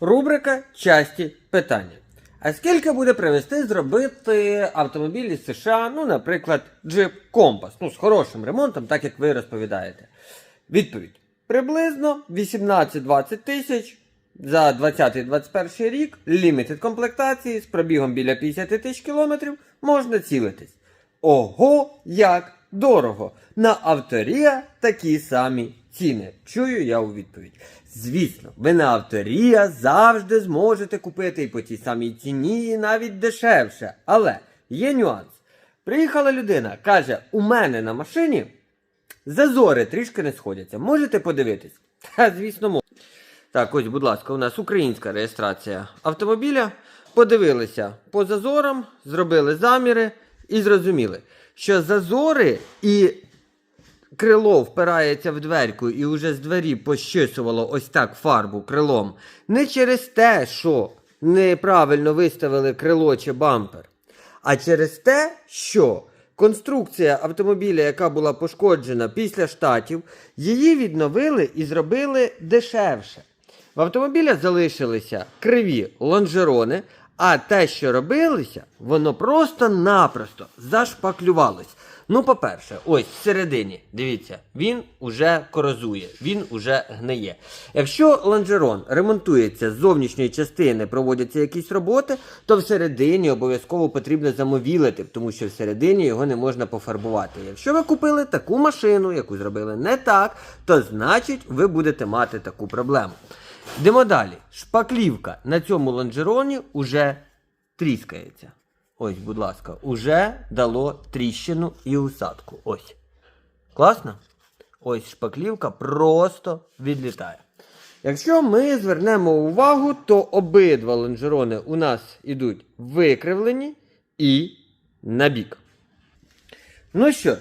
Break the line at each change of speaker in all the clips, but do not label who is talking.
Рубрика часті питання. А скільки буде привезти зробити автомобіль із США, ну, наприклад, Jeep Compass, ну, з хорошим ремонтом, так як ви розповідаєте? Відповідь: приблизно 18-20 тисяч за 20-21 рік, лімітед комплектації з пробігом біля 50 тисяч кілометрів можна цілитись. Ого, як дорого! На авторія такі самі ціни. Чую я у відповідь. Звісно, ви на авторія завжди зможете купити і по тій самій ціні, і навіть дешевше. Але є нюанс. Приїхала людина, каже: у мене на машині зазори трішки не сходяться. Можете подивитись? Та, звісно, можу. Так, ось, будь ласка, у нас українська реєстрація автомобіля. Подивилися по зазорам, зробили заміри і зрозуміли, що зазори і крило впирається в дверку і вже з двері пощисувало ось так фарбу крилом. Не через те, що неправильно виставили крило чи бампер, а через те, що конструкція автомобіля, яка була пошкоджена після штатів, її відновили і зробили дешевше. В автомобіля залишилися криві лонжерони, а те, що робилося, воно просто-напросто зашпаклювалось. Ну, по-перше, ось всередині, дивіться, він уже корозує, він уже гниє. Якщо лонжерон ремонтується з зовнішньої частини, проводяться якісь роботи, то всередині обов'язково потрібно замовілити, тому що всередині його не можна пофарбувати. Якщо ви купили таку машину, яку зробили не так, то значить ви будете мати таку проблему. Йдемо далі. Шпаклівка на цьому лонжероні уже тріскається. Ось, будь ласка, уже дало тріщину і усадку. Ось. Класно? Ось шпаклівка просто відлітає. Якщо ми звернемо увагу, то обидва лонжерони у нас ідуть викривлені і набік. Ну що ж,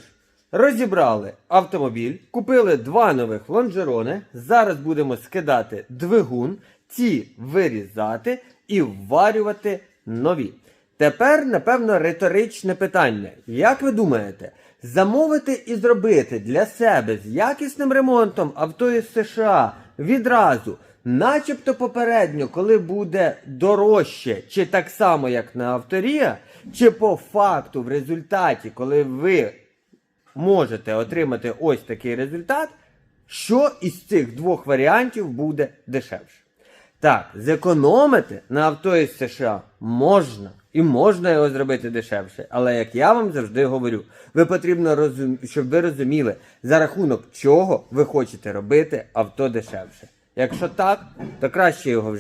розібрали автомобіль, купили два нових лонжерони. Зараз будемо скидати двигун, ці вирізати і вварювати нові. Тепер, напевно, риторичне питання. Як ви думаєте, замовити і зробити для себе з якісним ремонтом авто із США відразу, начебто попередньо, коли буде дорожче, чи так само, як на авторія, чи по факту в результаті, коли ви можете отримати ось такий результат, що із цих двох варіантів буде дешевше? Так, зекономити на авто із США можна. І можна його зробити дешевше. Але як я вам завжди говорю, ви потрібно розум... щоб ви розуміли, за рахунок чого ви хочете робити авто дешевше. Якщо так, то краще його вже.